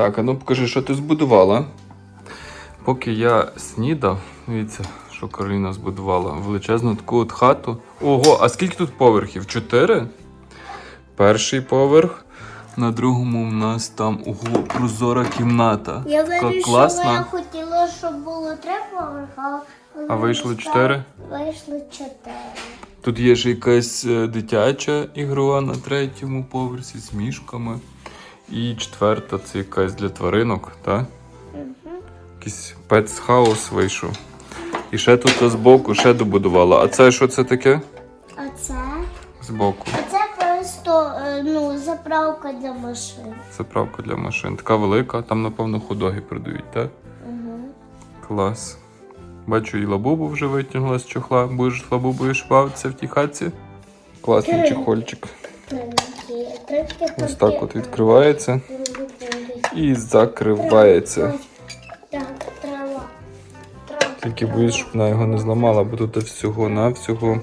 Так, а ну покажи, що ти збудувала. Поки я снідав, дивіться, що Кароліна збудувала. Величезну таку от хату. Ого, а скільки тут поверхів? Чотири? Перший поверх. На другому в нас там ого, прозора кімната. Я Така вирішила, класна. я хотіла, щоб було три поверха. А вийшло чотири? Вийшло чотири. Тут є ще якась е, дитяча ігрова на третьому поверсі з мішками. І четверта це якась для тваринок, так? Якийсь пецхаус вийшов. І ще тут збоку ще добудувала. А це що це таке? А це? Збоку. А це просто е, ну, заправка для машин. Заправка для машин. Така велика, там, напевно, ходоги продають, так? Угу. Клас. Бачу, і лабубу вже витягнула з чохла. Будеш лабубою шпавитися в тій хатці. Класний чехольчик. Ось так от відкривається і закривається. Тільки боюсь, щоб вона його не зламала, бо тут всього навсього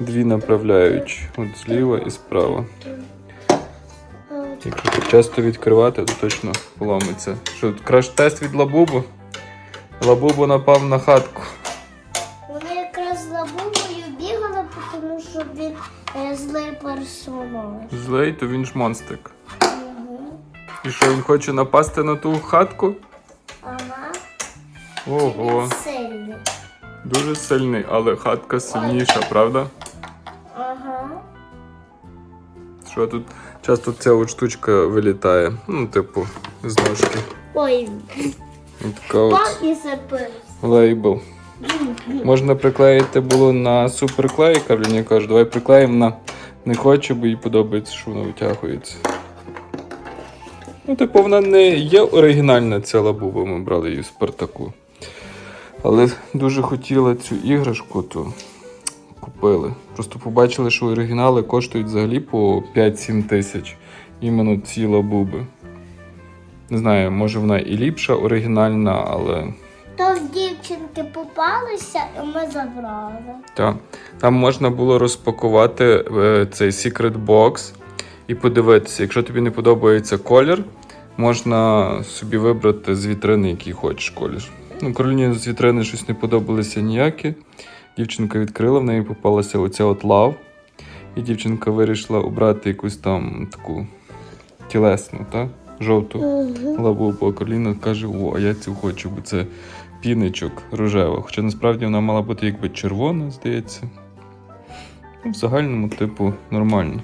дві направляючі. От зліва і справа. Якщо часто відкривати, то точно поламиться. Що краш-тест від лабубу? Лабубу напав на хатку. Лабубою бігали, тому що він е, злий персонаж. Злий, то він ж монстрик. Угу. І що він хоче напасти на ту хатку? Ага. Ого, Він сильний. дуже сильний, але хатка сильніша, правда? Ага. Що тут часто ця от штучка вилітає. Ну, типу, з ножки. Ой, І така от і лейбл. Можна приклеїти було на суперклей, Кароліні каже, давай приклеїмо на не хоче, бо їй подобається, що воно витягується. Ну, типу, вона не є оригінальна ця лабуба, ми брали її в Спартаку. Але дуже хотіла цю іграшку, то купили. Просто побачили, що оригінали коштують взагалі по 5-7 тисяч. Іменно ці лабуби. Не знаю, може вона і ліпша, оригінальна, але. То дівчинки попалися, і ми забрали. Так. Там можна було розпакувати е, цей secret box і подивитися. Якщо тобі не подобається колір, можна собі вибрати з вітрини, який хочеш колір. Ну, Кароліні з вітрини щось не подобалися ніякі. Дівчинка відкрила, в неї попалася оця от лав. І дівчинка вирішила обрати якусь там таку тілесну, так? жовту лабубу. А Кароліна каже: о, а я цю хочу, бо це піничок рожева. Хоча насправді вона мала бути якби червона, здається. Ну, в загальному, типу, нормально.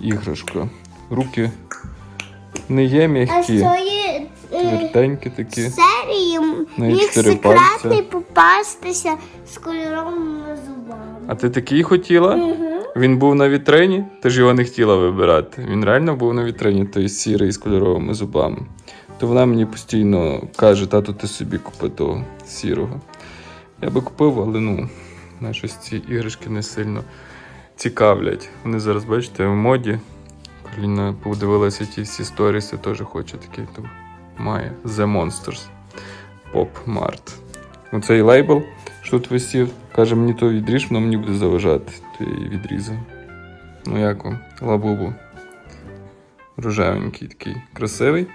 Іграшка. Руки не є м'які, е, такі. серії міг секретний попастися з кольоровими зубами. А ти такий хотіла? Угу. Він був на вітрині, ти ж його не хотіла вибирати. Він реально був на вітрині, той сірий з кольоровими зубами. То вона мені постійно каже, тату, ти собі купи того сірого. Я би купив, але ну, мене щось ці іграшки не сильно цікавлять. Вони зараз, бачите, в моді. Коліна подивилася ті всі сторіси, теж хоче такий то має. The Monsters. Pop Mart. Оцей лейбл, що тут висів, каже, мені то відріж, воно мені буде заважати. То я її відрізав. Ну як вам? Лабубу. Рожевенький такий. Красивий.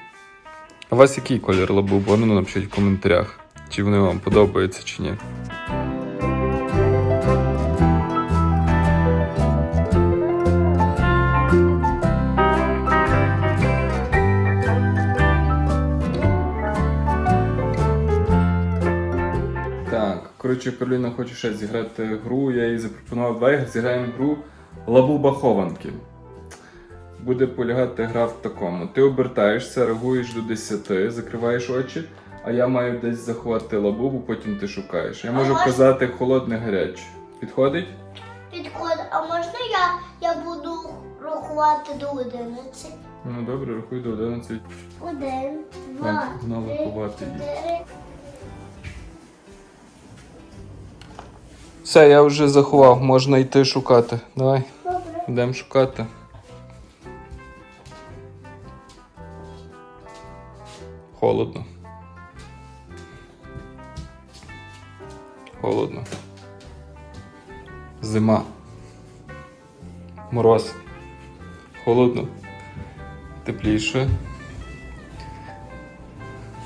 А вас який колір лабубу? А напишіть в коментарях, чи вони вам подобаються, чи ні. Так, коротше, Кароліна хоче ще зіграти гру. Я їй запропонував два. Зіграємо гру Лабуба хованки. Буде полягати гра в такому. Ти обертаєшся, реагуєш до 10, закриваєш очі, а я маю десь заховати лабубу, потім ти шукаєш. Я можу можна- казати холодне гаряче. Підходить? Підходить. А можна я, я буду рахувати до 11? Ну добре, рахуй до 11. Один, два, три, чотири. Все, я вже заховав, можна йти шукати. Давай, Добре. йдемо шукати. Холодно. Холодно. Зима. Мороз. Холодно. Тепліше.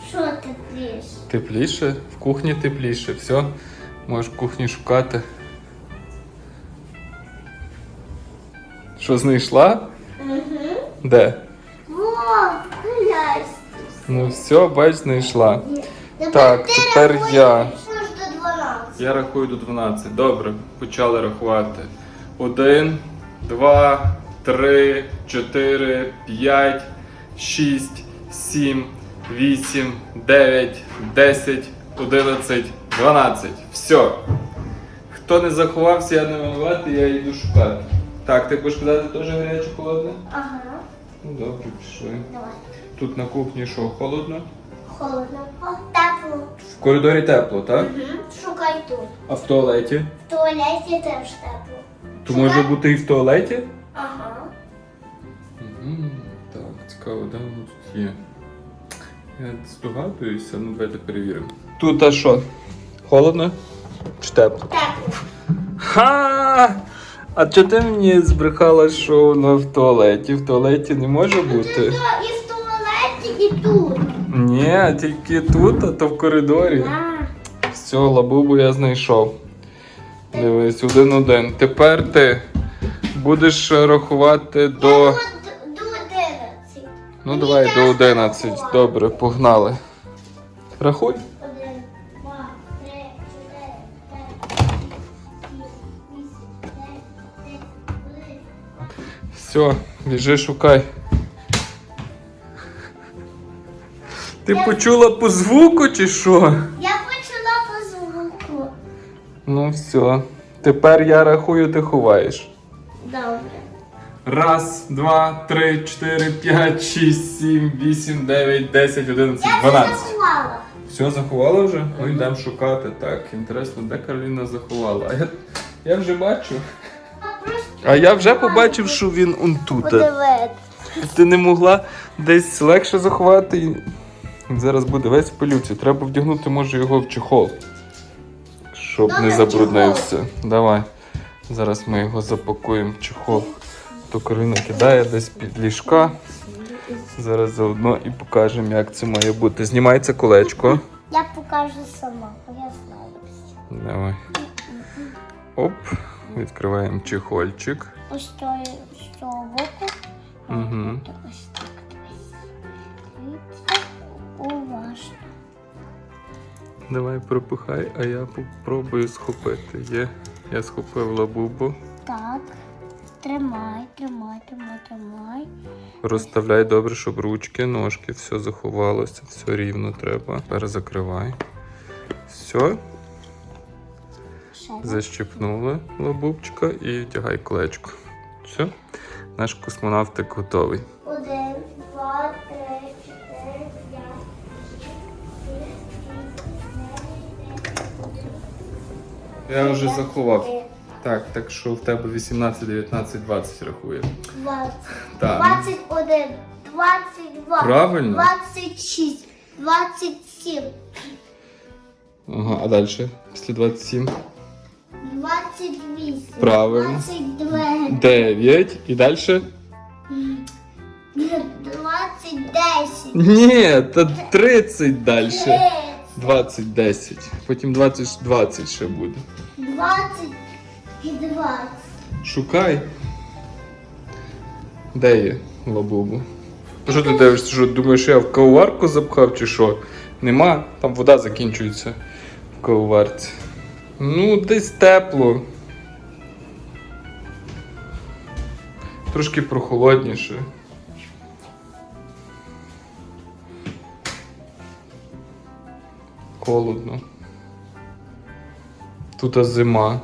Що Тепліше, в кухні тепліше. Все, можеш в кухні шукати. Що знайшла? Угу. Де? Ну все, бач, знайшла. Так, тепер я. що ж до 12. Я рахую до 12. Добре, почали рахувати. 1, 2, 3, 4, 5, 6, 7, 8, 9, 10, 11, 12. Все. Хто не заховався, я не винуватий, я йду шукати. Так, ти будеш казати теж гаряче холодне? Ага, Ну добре, пішли. давай. Тут на кухні що, холодно? Холодно. О, тепло. В коридорі тепло, так? Угу. Шукай тут. А в туалеті? В туалеті теж тепло. То може бути і в туалеті? Ага. Мгм, Так, цікаво, де воно тут є. Я здогадуюся, ну давайте перевіримо. Тут а що? Холодно? Чи тепло? Тепло. Ха! А чого ти мені збрехала, що воно в туалеті? В туалеті не може бути. то і в і тут. Ні, тільки тут, а то в коридорі. А, Все, лабубу я знайшов. Дивись, один-один. Тепер ти будеш рахувати до. до, до 11. Ну Мені давай до 11. рахувати. Добре, погнали. Рахуй. Один, два, три, чотири, п'ять, шість, сім, вісім, дев'ять, десять, один. Все, біжи шукай. Ти Я- почула по звуку чи що? Я почала по звуку. Ну все. Тепер я рахую, ти ховаєш. Добре. Раз, два, три, чотири, п'ять, шість, сім, вісім, дев'ять, десять, одинадцять, Я вже дванадцять. заховала. Все, заховала вже? Ну йдемо шукати. Так, інтересно, де Кароліна заховала. А я, я вже бачу. А просто А я вже побачив, що він он тут. подивитися. Ти не могла десь легше заховати. Зараз буде весь в пилюці. Треба вдягнути, може, його в чехол. Щоб Добре, не забруднився. Давай. Зараз ми його запакуємо в чехол. То Кароліна кидає десь під ліжка. Зараз заодно і покажемо, як це має бути. Знімається колечко. Я покажу сама, я знаю все. Давай. Оп. Відкриваємо чехольчик. Ось цього- з цього боку. Угу. Ось Давай пропихай, а я попробую схопити. Є. Я схопив лабубу. Так. Тримай, тримай, тримай, тримай. Розставляй добре, щоб ручки, ножки, все заховалося, все рівно треба. Тепер закривай. Все, защипнули лабубчика і вдягай колечко. Все, наш космонавтик готовий. Я вже заховав. Так, так що в тебе 18, 19, 20 рахує. Двадцять. Так. Двадцять один, двадцять два, Правильно. двадцять шість, двадцять сім, Ага, а далі? Після 27. двадцять вісім, Правильно. двадцять дев'ять, 9 і далі? двадцять десять, Ні, та 30 далі. тридцять, 20, 10. Потім 20, 20 ще буде. Двадцять і двадцять. Шукай. Де є лабубу? Що ти дивишся? Що думаєш, я в кавоварку запхав чи що? Нема, там вода закінчується в кавоварці. Ну, десь тепло. Трошки прохолодніше. Холодно. Тут а зима.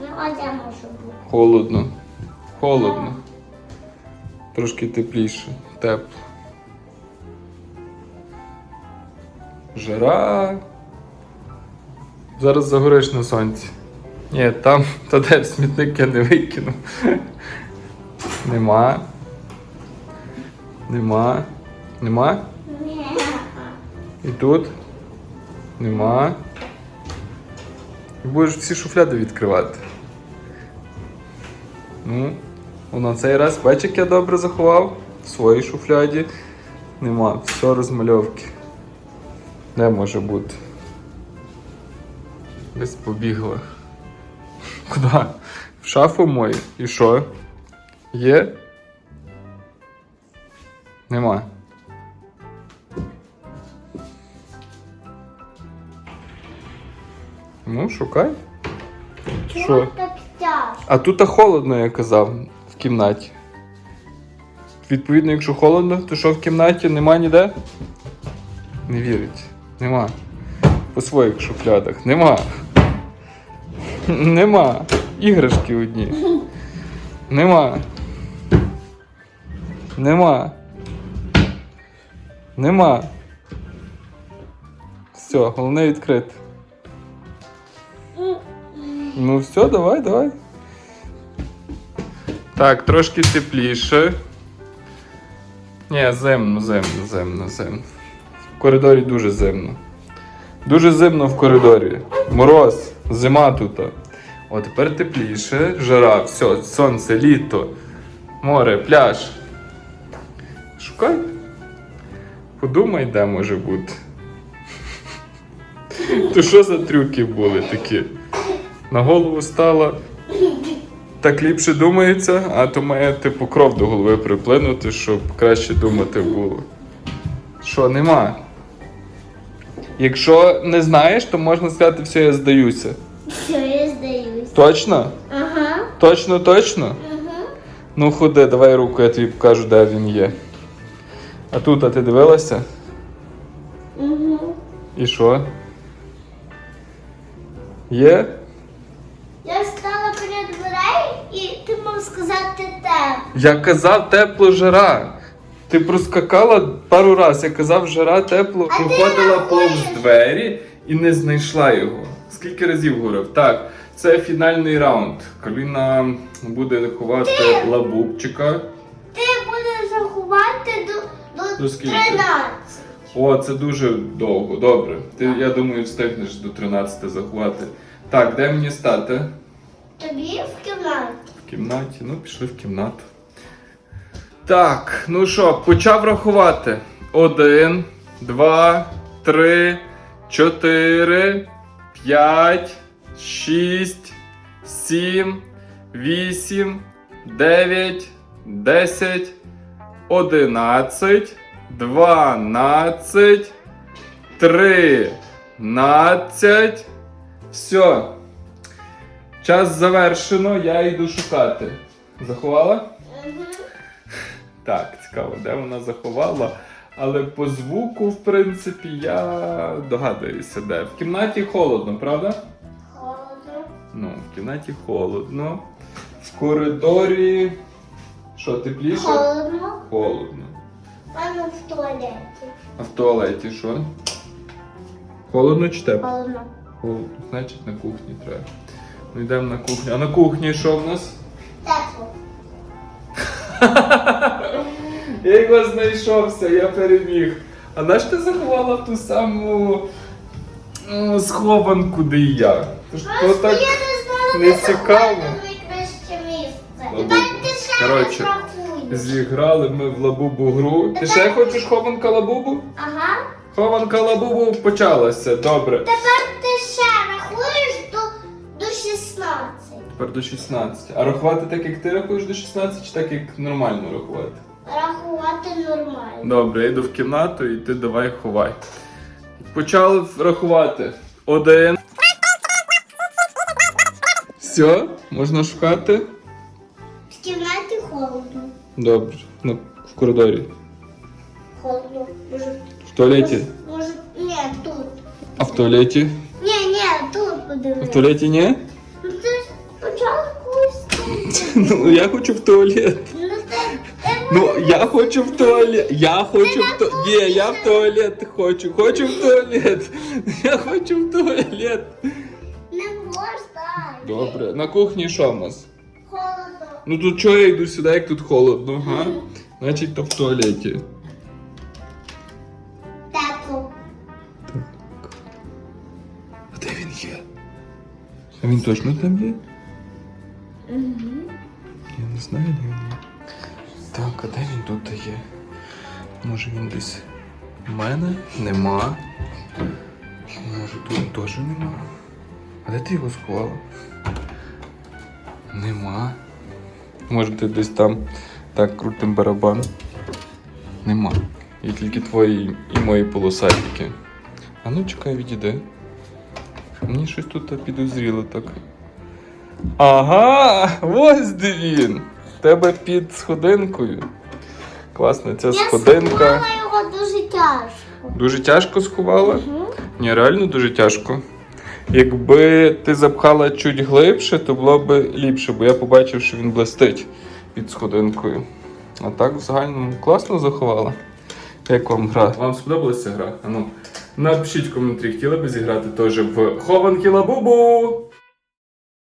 Ну, де може бути? Холодно. Холодно. Трошки тепліше. Тепло. Жара. Зараз загориш на сонці. Ні, там та де смітник я не викину. Нема. Нема. Нема? Ні. І тут? Нема. Будеш всі шуфляди відкривати. Ну, на цей раз, бач, як я добре заховав в своїй шуфляді. Нема, все розмальовки. Де може бути? Десь побігла. Куди? В шафу мою. І що? Є? Нема. Ну, шукай. Що? так тяжко? А тут холодно, я казав, в кімнаті. Відповідно, якщо холодно, то що в кімнаті нема ніде? Не вірить. Нема. По своїх шуфлядах. Нема. Нема. Іграшки одні. Нема. Нема. Нема. Все, головне відкрити. Ну все, давай, давай. Так, трошки тепліше. Ні, зимно, зимно, зимно, зимно. В коридорі дуже зимно. Дуже зимно в коридорі. Мороз, зима тут. О, тепер тепліше, жара, все, сонце, літо, море, пляж. Шукай. Подумай, де може бути. То що за трюки були такі? На голову стала. Так ліпше думається, а то має типу кров до голови приплинути, щоб краще думати було. Що, нема? Якщо не знаєш, то можна сказати, все, я здаюся. Все, я здаюсь. Точно? Ага. Точно, точно? Ага. Ну ходи, давай руку, я тобі покажу, де він є. А тут, а ти дивилася? Угу. І що? Є? Я стала перед дверей і ти мав сказати те. Я казав тепло жара. Ти проскакала пару раз, я казав жара тепло, А проходила повз двері і не знайшла його. Скільки разів говорив? Так, це фінальний раунд. Кароліна буде ховати лабубчика. Ти будеш рахувати до, до, До 13. О, це дуже довго. Добре. Ти, я думаю, встигнеш до 13 заховати. Так, де мені стати? Тобі в кімнаті. В кімнаті. Ну, пішли в кімнату. Так, ну що, почав рахувати. Один, два, три, чотири, п'ять, шість, сім, вісім, дев'ять, десять, одинадцять, дванадцять, тринадцять. Все. Час завершено, я йду шукати. Заховала? Угу. Так, цікаво, де вона заховала. Але по звуку, в принципі, я догадуюся, де. В кімнаті холодно, правда? Холодно. Ну, в кімнаті холодно. В коридорі. Що, тепліше? Холодно. Холодно. Пану в туалеті. А в туалеті що? Холодно чи тепло? Холодно. Холодно. Значить на кухні треба. Ну йдемо на кухню. А на кухні що в нас? Тепло. Я його знайшовся, я переміг. А на що ти заховала ту саму м, схованку, де і я? Тож то Просто так я не знала, де цікаво. заховати найкраще місце. Лабубу. Тепер ти ще Коротше, раз рахуєш. зіграли ми в лабубу гру. Ти ще хочеш хованка лабубу? Ага. Хованка лабубу почалася. Добре. Тепер ти 16. Тепер до 16. А рахувати так, як ти рахуєш до 16, чи так, як нормально рахувати? Рахувати нормально. Добре, я йду в кімнату і ти давай ховай. Почали рахувати. Один. Все, можна шукати. В кімнаті холодно. Добре. Ну, в коридорі. Холодно. Може, В туалеті. може, ні, тут. А в туалеті? Ні, ні, тут В туалеті ні? Ну, я хочу в туалет. Ну ти, ти Ну, я хочу в туалет. Я хочу в туалет. Ні, я в туалет хочу. Хочу в туалет. Я хочу в туалет. не можна. Добре. На кухні що в нас? Холодно. Ну тут чого я йду сюди, як тут холодно, га? Значить, то в туалеті. Тепло. А де він є? А він точно там є? Угу. Не знаю, де він є. Так, а де він тут є? Може він десь. У мене нема. Може тут теж нема? А де ти його сховала? Нема. Може ти десь там так крутим барабан. Нема. Є тільки твої і мої полосатики. А ну чекай, відійди. Мені щось тут підозріло так. Ага! Ось де він! Тебе під сходинкою. Класна ця Я сходинка. сховала його дуже тяжко. Дуже тяжко сховала? Мгм. Ні, реально дуже тяжко. Якби ти запхала чуть глибше, то було б ліпше, бо я побачив, що він блистить під сходинкою. А так в загальному класно заховала. Як вам гра? Вам сподобалася гра? Ану, напишіть в коментарі, хотіли б зіграти теж в Хованки Лабубу.